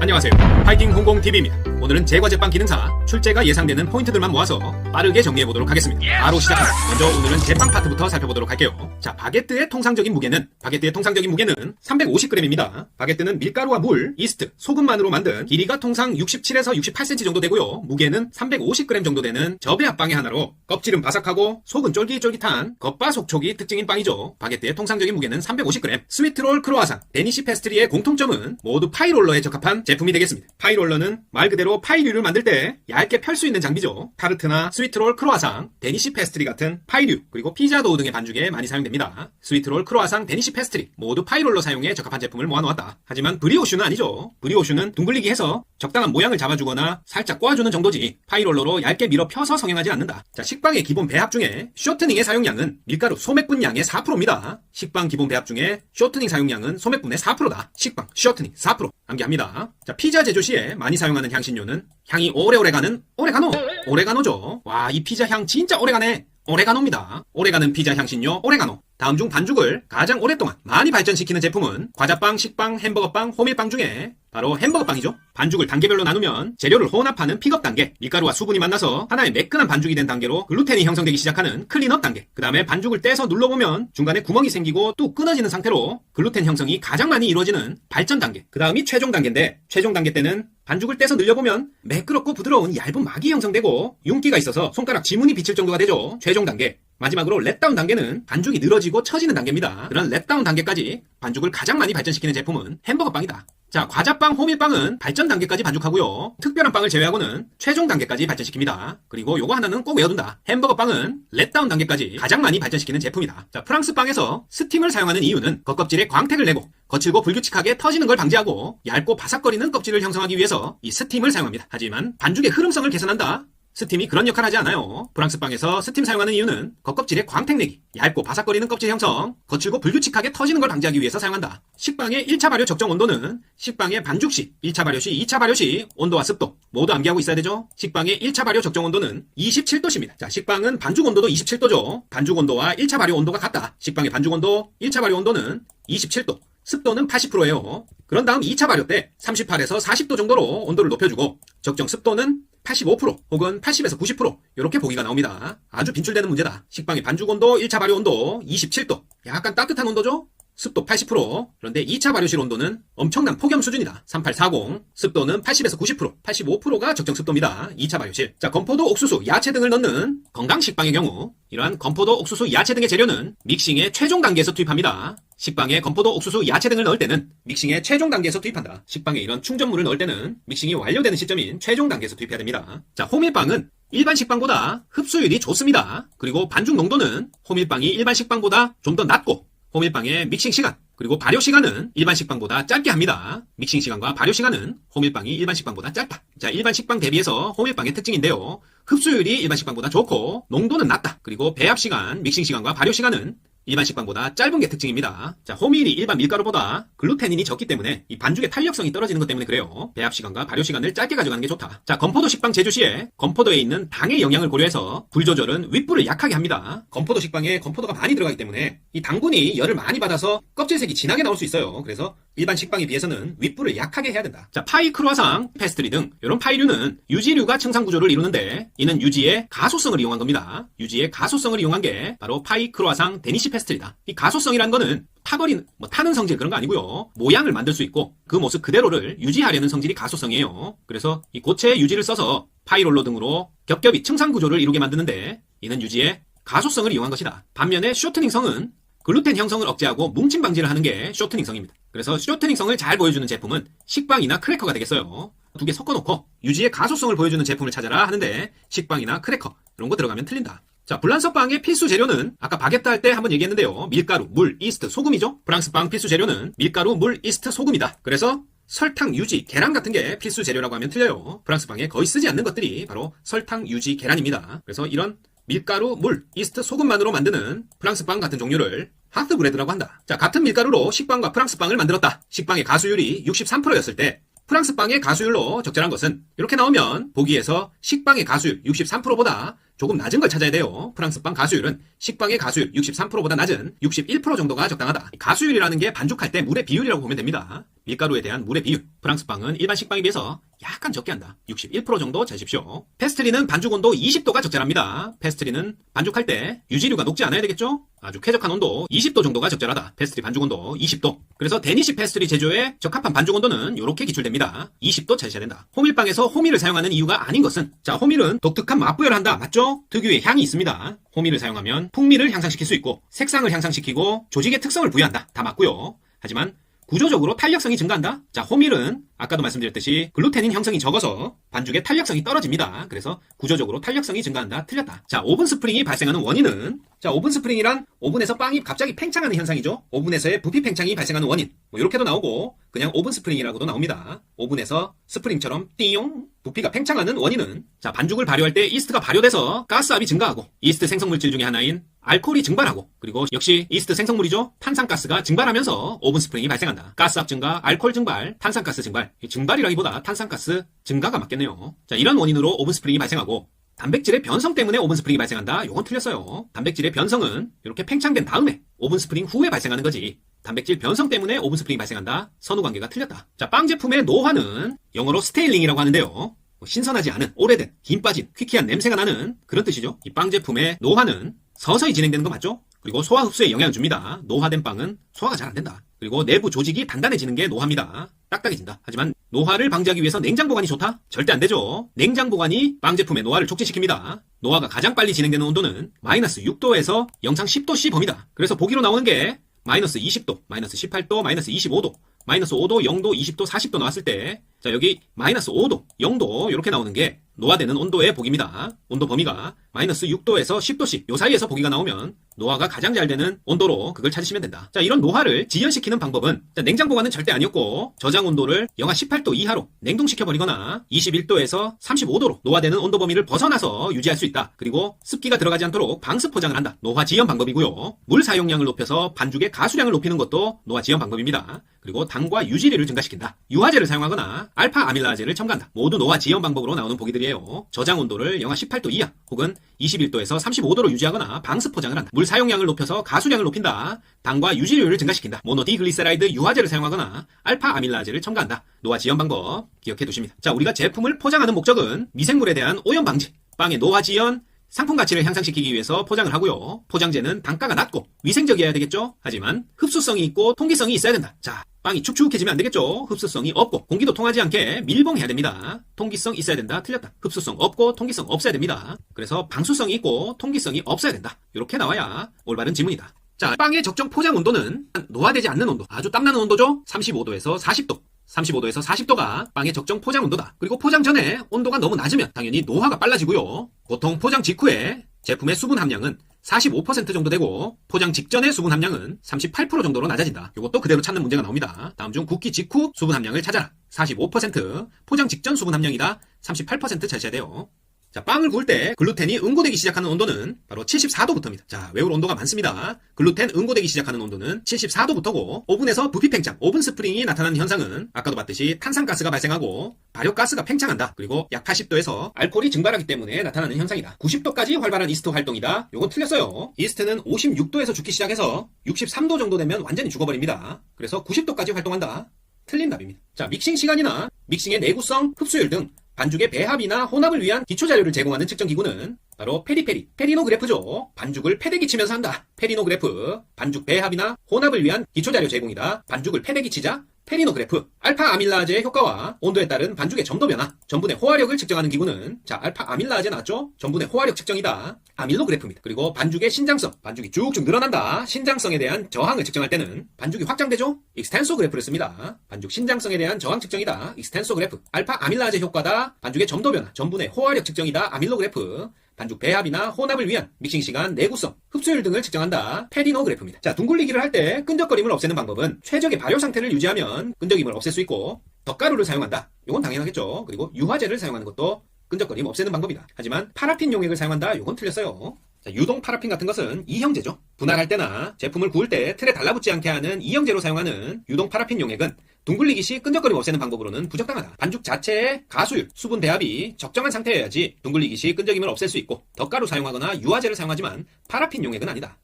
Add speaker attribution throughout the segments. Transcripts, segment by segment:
Speaker 1: 안녕하세요. 파이팅 홍콩 TV입니다. 오늘은 제과제빵 기능사 출제가 예상되는 포인트들만 모아서 빠르게 정리해 보도록 하겠습니다. 바로 시작합니다. 먼저 오늘은 제빵 파트부터 살펴보도록 할게요. 자, 바게트의 통상적인 무게는 바게트의 통상적인 무게는 350g입니다. 바게트는 밀가루와 물, 이스트, 소금만으로 만든 길이가 통상 67에서 68cm 정도 되고요. 무게는 350g 정도 되는 접의 합빵의 하나로 껍질은 바삭하고 속은 쫄깃쫄깃한 겉바속촉이 특징인 빵이죠. 바게트의 통상적인 무게는 350g. 스위트롤 크로아상, 데니시 페스트리의 공통점은 모두 파이롤러에 적합한 제품이 되겠습니다. 파이롤러는 말 그대로 파이류를 만들 때 얇게 펼 수 있는 장비죠. 타르트나 스위트롤 크로아상, 데니시 페스트리 같은 파이류, 그리고 피자 도우 등의 반죽에 많이 사용됩니다. 스위트롤 크로아상, 데니시 페스트리 모두 파이롤러 사용에 적합한 제품을 모아놓았다. 하지만 브리오슈는 아니죠. 브리오슈는 둥글리기 해서 적당한 모양을 잡아주거나 살짝 꼬아주는 정도지 파이롤러로 얇게 밀어 펴서 성형하지 않는다. 자, 식빵의 기본 배합 중에 쇼트닝의 사용량은 밀가루 소맥분 양의 4%입니다. 식빵 기본 배합 중에 쇼트닝 사용량은 소맥분의 4%다. 식빵, 쇼트닝 4% 암기합니다. 자, 피자 제조 시에 많이 사용하는 향신료 는 향이 오래오래 가는 오레가노. 오레가노죠. 와, 이 피자 향 진짜 오래 가네. 오레가노입니다. 오래가는 피자 향신료 오레가노. 다음 중 반죽을 가장 오랫동안 많이 발전시키는 제품은 과자빵, 식빵, 햄버거빵, 호밀빵 중에 바로 햄버거빵이죠. 반죽을 단계별로 나누면 재료를 혼합하는 픽업 단계, 밀가루와 수분이 만나서 하나의 매끈한 반죽이 된 단계로 글루텐이 형성되기 시작하는 클린업 단계. 그 다음에 반죽을 떼서 눌러보면 중간에 구멍이 생기고 또 끊어지는 상태로 글루텐 형성이 가장 많이 이루어지는 발전 단계. 그 다음이 최종 단계인데 최종 단계 때는 반죽을 떼서 늘려보면 매끄럽고 부드러운 얇은 막이 형성되고 윤기가 있어서 손가락 지문이 비칠 정도가 되죠. 최종 단계. 마지막으로 렛다운 단계는 반죽이 늘어지고 처지는 단계입니다. 그런 렛다운 단계까지 반죽을 가장 많이 발전시키는 제품은 햄버거 빵이다. 자, 과자빵, 호밀빵은 발전 단계까지 반죽하고요. 특별한 빵을 제외하고는 최종 단계까지 발전시킵니다. 그리고 요거 하나는 꼭 외워둔다. 햄버거 빵은 렛다운 단계까지 가장 많이 발전시키는 제품이다. 자, 프랑스 빵에서 스팀을 사용하는 이유는 겉껍질에 광택을 내고 거칠고 불규칙하게 터지는 걸 방지하고 얇고 바삭거리는 껍질을 형성하기 위해서 이 스팀을 사용합니다. 하지만 반죽의 흐름성을 개선한다. 스팀이 그런 역할을 하지 않아요. 프랑스 빵에서 스팀 사용하는 이유는 겉껍질에 광택 내기, 얇고 바삭거리는 껍질 형성, 거칠고 불규칙하게 터지는 걸 방지하기 위해서 사용한다. 식빵의 1차 발효 적정 온도는 식빵의 반죽 시, 1차 발효 시, 2차 발효 시 온도와 습도 모두 암기하고 있어야 되죠. 식빵의 1차 발효 적정 온도는 27도입니다. 자, 식빵은 반죽 온도도 27도죠. 반죽 온도와 1차 발효 온도가 같다. 식빵의 반죽 온도, 1차 발효 온도는 27도. 습도는 80%예요. 그런 다음 2차 발효 때 38에서 40도 정도로 온도를 높여주고 적정 습도는 85% 혹은 80에서 90% 이렇게 보기가 나옵니다. 아주 빈출되는 문제다. 식빵의 반죽 온도 1차 발효 온도 27도. 약간 따뜻한 온도죠? 습도 80%. 그런데 2차 발효실 온도는 엄청난 폭염 수준이다. 3840. 습도는 80에서 90%. 85%가 적정 습도입니다. 2차 발효실. 자, 건포도, 옥수수, 야채 등을 넣는 건강 식빵의 경우 이러한 건포도, 옥수수, 야채 등의 재료는 믹싱의 최종 단계에서 투입합니다. 식빵에 건포도, 옥수수, 야채 등을 넣을 때는 믹싱의 최종 단계에서 투입한다. 식빵에 이런 충전물을 넣을 때는 믹싱이 완료되는 시점인 최종 단계에서 투입해야 됩니다. 자, 호밀빵은 일반 식빵보다 흡수율이 좋습니다. 그리고 반죽 농도는 호밀빵이 일반 식빵보다 좀 더 낮고 호밀빵의 믹싱 시간 그리고 발효 시간은 일반 식빵보다 짧게 합니다. 믹싱 시간과 발효 시간은 호밀빵이 일반 식빵보다 짧다. 자, 일반 식빵 대비해서 호밀빵의 특징인데요. 흡수율이 일반 식빵보다 좋고 농도는 낮다. 그리고 배합 시간, 믹싱 시간과 발효 시간은 일반 식빵보다 짧은 게 특징입니다. 자, 호밀이 일반 밀가루보다 글루테닌이 적기 때문에 이 반죽의 탄력성이 떨어지는 것 때문에 그래요. 배합 시간과 발효 시간을 짧게 가져가는 게 좋다. 자, 건포도 식빵 제조 시에 건포도에 있는 당의 영향을 고려해서 불 조절은 윗불을 약하게 합니다. 건포도 식빵에 건포도가 많이 들어가기 때문에 이 당분이 열을 많이 받아서 껍질색이 진하게 나올 수 있어요. 그래서 일반 식빵에 비해서는 윗불을 약하게 해야 된다. 자, 파이 크루아상, 페스트리 등 이런 파이류는 유지류가 청상 구조를 이루는데 이는 유지의 가소성을 이용한 겁니다. 유지의 가소성을 이용한 게 바로 파이 크루아상 데니시 페스트리다. 이 가소성이란 거는 타버린 뭐 타는 성질 그런 거 아니고요. 모양을 만들 수 있고 그 모습 그대로를 유지하려는 성질이 가소성이에요. 그래서 이 고체의 유지를 써서 파이롤러 등으로 겹겹이 층상 구조를 이루게 만드는데 이는 유지의 가소성을 이용한 것이다. 반면에 쇼트닝성은 글루텐 형성을 억제하고 뭉침 방지를 하는 게 쇼트닝성입니다. 그래서 쇼트닝성을 잘 보여주는 제품은 식빵이나 크래커가 되겠어요. 두 개 섞어놓고 유지의 가소성을 보여주는 제품을 찾아라 하는데 식빵이나 크래커 이런 거 들어가면 틀린다. 자, 불란서 빵의 필수 재료는 아까 바게트 할 때 한번 얘기했는데요. 밀가루, 물, 이스트, 소금이죠. 프랑스 빵 필수 재료는 밀가루, 물, 이스트, 소금이다. 그래서 설탕, 유지, 계란 같은 게 필수 재료라고 하면 틀려요. 프랑스 빵에 거의 쓰지 않는 것들이 바로 설탕, 유지, 계란입니다. 그래서 이런 밀가루, 물, 이스트, 소금만으로 만드는 프랑스 빵 같은 종류를 하트 브레드라고 한다. 자, 같은 밀가루로 식빵과 프랑스 빵을 만들었다. 식빵의 가수율이 63%였을 때 프랑스 빵의 가수율로 적절한 것은 이렇게 나오면 보기에서 식빵의 가수율 63%보다 조금 낮은 걸 찾아야 돼요. 프랑스 빵 가수율은 식빵의 가수율 63%보다 낮은 61% 정도가 적당하다. 가수율이라는 게 반죽할 때 물의 비율이라고 보면 됩니다. 밀가루에 대한 물의 비율. 프랑스 빵은 일반 식빵에 비해서 약간 적게 한다. 61% 정도 재십시오. 페스트리는 반죽 온도 20도가 적절합니다. 페스트리는 반죽할 때 유지류가 녹지 않아야 되겠죠? 아주 쾌적한 온도 20도 정도가 적절하다. 페스트리 반죽 온도 20도. 그래서 데니시 페스트리 제조에 적합한 반죽 온도는 이렇게 기출됩니다. 20도 찾으셔야 된다. 호밀빵에서 호밀을 사용하는 이유가 아닌 것은 자 호밀은 독특한 맛부여를 한다. 맞죠? 특유의 향이 있습니다. 호밀을 사용하면 풍미를 향상시킬 수 있고 색상을 향상시키고 조직의 특성을 부여한다. 다 맞고요. 하지만 구조적으로 탄력성이 증가한다? 자, 호밀은 아까도 말씀드렸듯이 글루테닌 형성이 적어서 반죽의 탄력성이 떨어집니다. 그래서 구조적으로 탄력성이 증가한다? 틀렸다. 자, 오븐 스프링이 발생하는 원인은 자, 오븐 스프링이란 오븐에서 빵이 갑자기 팽창하는 현상이죠. 오븐에서의 부피 팽창이 발생하는 원인. 뭐 이렇게도 나오고 그냥 오븐 스프링이라고도 나옵니다. 오븐에서 스프링처럼 띠용 부피가 팽창하는 원인은 자, 반죽을 발효할 때 이스트가 발효돼서 가스압이 증가하고 이스트 생성물질 중에 하나인 알코올이 증발하고 그리고 역시 이스트 생성물이죠. 탄산가스가 증발하면서 오븐 스프링이 발생한다. 가스압 증가, 알코올 증발, 탄산가스 증발. 이 증발이라기보다 탄산가스 증가가 맞겠네요. 자, 이런 원인으로 오븐 스프링이 발생하고 단백질의 변성 때문에 오븐 스프링이 발생한다. 요건 틀렸어요. 단백질의 변성은 이렇게 팽창된 다음에 오븐 스프링 후에 발생하는 거지. 단백질 변성 때문에 오븐 스프링이 발생한다. 선후 관계가 틀렸다. 자, 빵 제품의 노화는 영어로 스테일링이라고 하는데요. 뭐 신선하지 않은, 오래된, 김 빠진, 퀴퀴한 냄새가 나는 그런 뜻이죠. 이 빵 제품의 노화는 서서히 진행되는 거 맞죠? 그리고 소화 흡수에 영향을 줍니다. 노화된 빵은 소화가 잘 안 된다. 그리고 내부 조직이 단단해지는 게 노화입니다. 딱딱해진다. 하지만 노화를 방지하기 위해서 냉장 보관이 좋다? 절대 안 되죠. 냉장 보관이 빵 제품의 노화를 촉진시킵니다. 노화가 가장 빨리 진행되는 온도는 마이너스 6도에서 영상 10도씨 범위다. 그래서 보기로 나오는 게 마이너스 20도, 마이너스 18도, 마이너스 25도, 마이너스 5도, 0도, 20도, 40도 나왔을 때, 자, 여기 마이너스 5도, 0도, 이렇게 나오는 게 노화되는 온도의 보기입니다. 온도 범위가 마이너스 6도에서 10도씩 요 사이에서 보기가 나오면 노화가 가장 잘 되는 온도로 그걸 찾으시면 된다. 자, 이런 노화를 지연시키는 방법은 자, 냉장 보관은 절대 아니었고 저장 온도를 영하 18도 이하로 냉동시켜 버리거나 21도에서 35도로 노화되는 온도 범위를 벗어나서 유지할 수 있다. 그리고 습기가 들어가지 않도록 방습 포장을 한다. 노화 지연 방법이고요. 물 사용량을 높여서 반죽의 가수량을 높이는 것도 노화 지연 방법입니다. 그리고 당과 유지리를 증가시킨다. 유화제를 사용하거나 알파 아밀라제를 첨가한다. 모두 노화 지연 방법으로 나오는 보기들이에요. 저장 온도를 영하 18도 이하 혹은 21도에서 35도로 유지하거나 방습 포장을 한다. 물 사용량을 높여서 가수량을 높인다. 당과 유지율을 증가시킨다. 모노디글리세라이드 유화제를 사용하거나 알파 아밀라제를 첨가한다. 노화 지연 방법 기억해 두십니다. 자, 우리가 제품을 포장하는 목적은 미생물에 대한 오염 방지, 빵의 노화 지연, 상품 가치를 향상시키기 위해서 포장을 하고요. 포장재는 단가가 낮고 위생적이어야 되겠죠? 하지만 흡수성이 있고 통기성이 있어야 된다. 자, 빵이 축축해지면 안 되겠죠? 흡수성이 없고 공기도 통하지 않게 밀봉해야 됩니다. 통기성 있어야 된다. 틀렸다. 흡수성 없고 통기성 없어야 됩니다. 그래서 방수성이 있고 통기성이 없어야 된다. 이렇게 나와야 올바른 지문이다. 자, 빵의 적정 포장 온도는 노화되지 않는 온도, 아주 땀나는 온도죠? 35도에서 40도. 35도에서 40도가 빵의 적정 포장 온도다. 그리고 포장 전에 온도가 너무 낮으면 당연히 노화가 빨라지고요. 보통 포장 직후에 제품의 수분 함량은 45% 정도 되고 포장 직전의 수분 함량은 38% 정도로 낮아진다. 이것도 그대로 찾는 문제가 나옵니다. 다음 중 굽기 직후 수분 함량을 찾아라. 45% 포장 직전 수분 함량이다. 38% 찾으셔야 돼요. 자, 빵을 구울 때 글루텐이 응고되기 시작하는 온도는 바로 74도부터입니다. 자, 외울 온도가 많습니다. 글루텐 응고되기 시작하는 온도는 74도부터고 오븐에서 부피 팽창, 오븐 스프링이 나타나는 현상은 아까도 봤듯이 탄산가스가 발생하고 발효가스가 팽창한다. 그리고 약 80도에서 알코올이 증발하기 때문에 나타나는 현상이다. 90도까지 활발한 이스트 활동이다. 요건 틀렸어요. 이스트는 56도에서 죽기 시작해서 63도 정도 되면 완전히 죽어버립니다. 그래서 90도까지 활동한다. 틀린 답입니다. 자, 믹싱 시간이나 믹싱의 내구성, 흡수율 등 반죽의 배합이나 혼합을 위한 기초 자료를 제공하는 측정 기구는 바로 페리페리, 페리노그래프죠. 반죽을 패대기 치면서 한다. 페리노그래프, 반죽 배합이나 혼합을 위한 기초 자료 제공이다. 반죽을 패대기 치자. 페리노그래프, 알파 아밀라제의 효과와 온도에 따른 반죽의 점도 변화, 전분의 호화력을 측정하는 기구는 자 알파 아밀라제 나왔죠? 전분의 호화력 측정이다. 아밀로그래프입니다. 그리고 반죽의 신장성, 반죽이 쭉쭉 늘어난다. 신장성에 대한 저항을 측정할 때는 반죽이 확장되죠? 익스텐소그래프를 씁니다. 반죽 신장성에 대한 저항 측정이다. 익스텐소그래프, 알파 아밀라제 효과다. 반죽의 점도 변화, 전분의 호화력 측정이다. 아밀로그래프. 반죽 배합이나 혼합을 위한 믹싱 시간, 내구성, 흡수율 등을 측정한다. 페리노 그래프입니다. 자, 둥글리기를 할 때 끈적거림을 없애는 방법은 최적의 발효 상태를 유지하면 끈적임을 없앨 수 있고 덧가루를 사용한다. 이건 당연하겠죠. 그리고 유화제를 사용하는 것도 끈적거림 없애는 방법이다. 하지만 파라핀 용액을 사용한다. 이건 틀렸어요. 자, 유동 파라핀 같은 것은 이형제죠. 분할할 때나 제품을 구울 때 틀에 달라붙지 않게 하는 이형제로 사용하는 유동 파라핀 용액은 둥글리기 시 끈적거림 없애는 방법으로는 부적당하다. 반죽 자체의 가수율, 수분 대합이 적정한 상태여야지 둥글리기 시 끈적임을 없앨 수 있고 덧가루 사용하거나 유화제를 사용하지만 파라핀 용액은 아니다.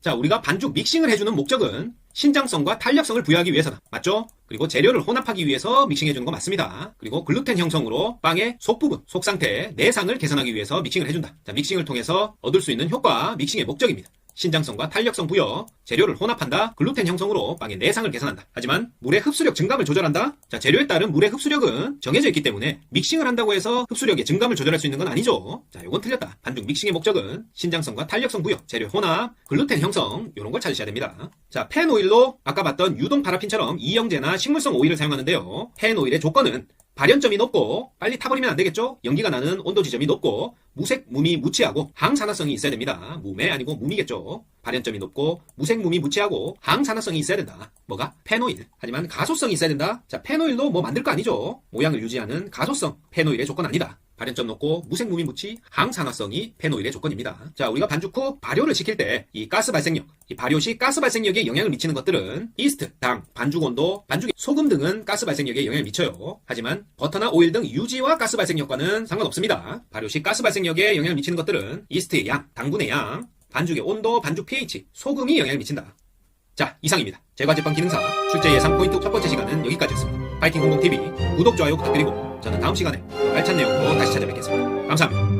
Speaker 1: 자, 우리가 반죽 믹싱을 해주는 목적은 신장성과 탄력성을 부여하기 위해서다. 맞죠? 그리고 재료를 혼합하기 위해서 믹싱해주는 거 맞습니다. 그리고 글루텐 형성으로 빵의 속부분, 속상태, 내상을 개선하기 위해서 믹싱을 해준다. 자, 믹싱을 통해서 얻을 수 있는 효과, 믹싱의 목적입니다. 신장성과 탄력성 부여, 재료를 혼합한다, 글루텐 형성으로 빵의 내상을 개선한다. 하지만 물의 흡수력 증감을 조절한다? 자, 재료에 따른 물의 흡수력은 정해져 있기 때문에 믹싱을 한다고 해서 흡수력의 증감을 조절할 수 있는 건 아니죠. 자, 요건 틀렸다. 반죽 믹싱의 목적은 신장성과 탄력성 부여, 재료 혼합, 글루텐 형성, 요런 걸 찾으셔야 됩니다. 자, 펜 오일로 아까 봤던 유동 파라핀처럼 이형제나 식물성 오일을 사용하는데요. 펜 오일의 조건은 발연점이 높고 빨리 타버리면 안 되겠죠? 연기가 나는 온도 지점이 높고 무색, 무미, 무치하고 항산화성이 있어야 됩니다. 무매 아니고 무미겠죠? 발연점이 높고 무색, 무미, 무치하고 항산화성이 있어야 된다. 뭐가? 페노일. 하지만 가소성이 있어야 된다. 자, 페노일도 뭐 만들 거 아니죠? 모양을 유지하는 가소성. 페노일의 조건 아니다. 발연점 높고 무색, 무미, 무치, 항산화성이 페노일의 조건입니다. 자, 우리가 반죽 후 발효를 시킬 때 이 가스 발생력, 이 발효 시 가스 발생력에 영향을 미치는 것들은 이스트, 당, 반죽 온도, 반죽의 소금 등은 가스 발생력에 영향을 미쳐요. 하지만 버터나 오일 등 유지와 가스 발생력과는 상관없습니다. 발효 시 가스 발생력에 영향을 미치는 것들은 이스트의 양, 당분의 양, 반죽의 온도, 반죽 pH, 소금이 영향을 미친다. 자, 이상입니다. 제과 제빵 기능사 출제 예상 포인트 첫 번째 시간은 여기까지였습니다. 파이팅 공동TV 구독, 좋아요 부탁드리고 저는 다음 시간에 더 알찬 내용으로 다시 찾아뵙겠습니다. 감사합니다.